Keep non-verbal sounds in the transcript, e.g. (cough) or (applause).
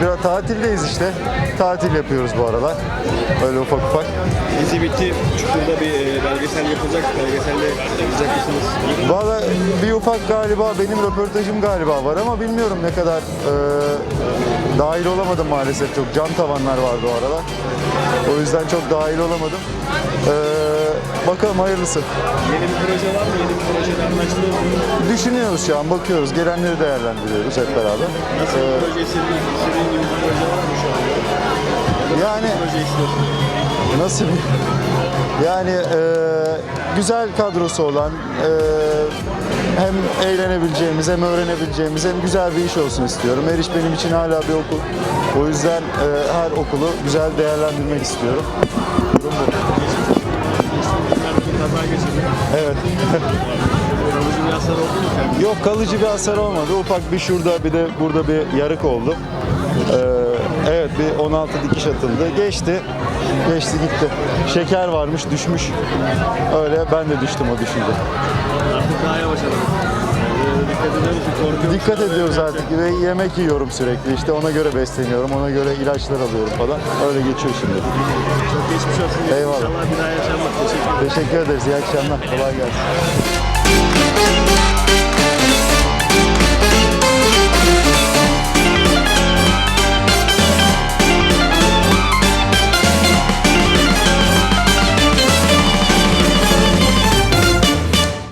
biraz tatildeyiz işte. Tatil yapıyoruz bu aralar. Öyle ufak ufak. Dizi bitti. Çukur'da bir e, belgesel yapılacak. Belgeselde yapacak mısınız? Valla bir ufak galiba benim röportajım galiba var ama bilmiyorum ne kadar e, dahil olamadım maalesef çok cam tavanlar vardı o aralar. O yüzden çok dahil olamadım. E, bakalım hayırlısı. Yeni bir proje var mı? Yeni bir projede anlaştınız mı? Düşünüyoruz şu an bakıyoruz gelenleri değerlendiriyoruz hep beraber. Nasıl bir proje istediğin, istediğin gibi bir proje var mı şu an? Yani Proje istiyorsun. Nasıl bir... Yani e, güzel kadrosu olan, e, hem eğlenebileceğimiz hem öğrenebileceğimiz hem güzel bir iş olsun istiyorum. Eriş benim için hala bir okul. O yüzden e, her okulu güzel değerlendirmek istiyorum. Durum bu. Evet. (laughs) Yok kalıcı bir hasar olmadı. Ufak bir şurada bir de burada bir yarık oldu. Ee, evet bir 16 dikiş atıldı. Geçti. Geçti gitti. Şeker varmış düşmüş. Öyle ben de düştüm o düşünce. Artık daha yavaş. Ee, dikkat ediyoruz artık ve yemek yiyorum sürekli. İşte ona göre besleniyorum, ona göre ilaçlar alıyorum falan. Öyle geçiyor şimdi. Çok geçmiş olsun. Eyvallah. İnşallah bir daha. Teşekkür ederim. Teşekkür ederiz. İyi akşamlar. Kolay gelsin.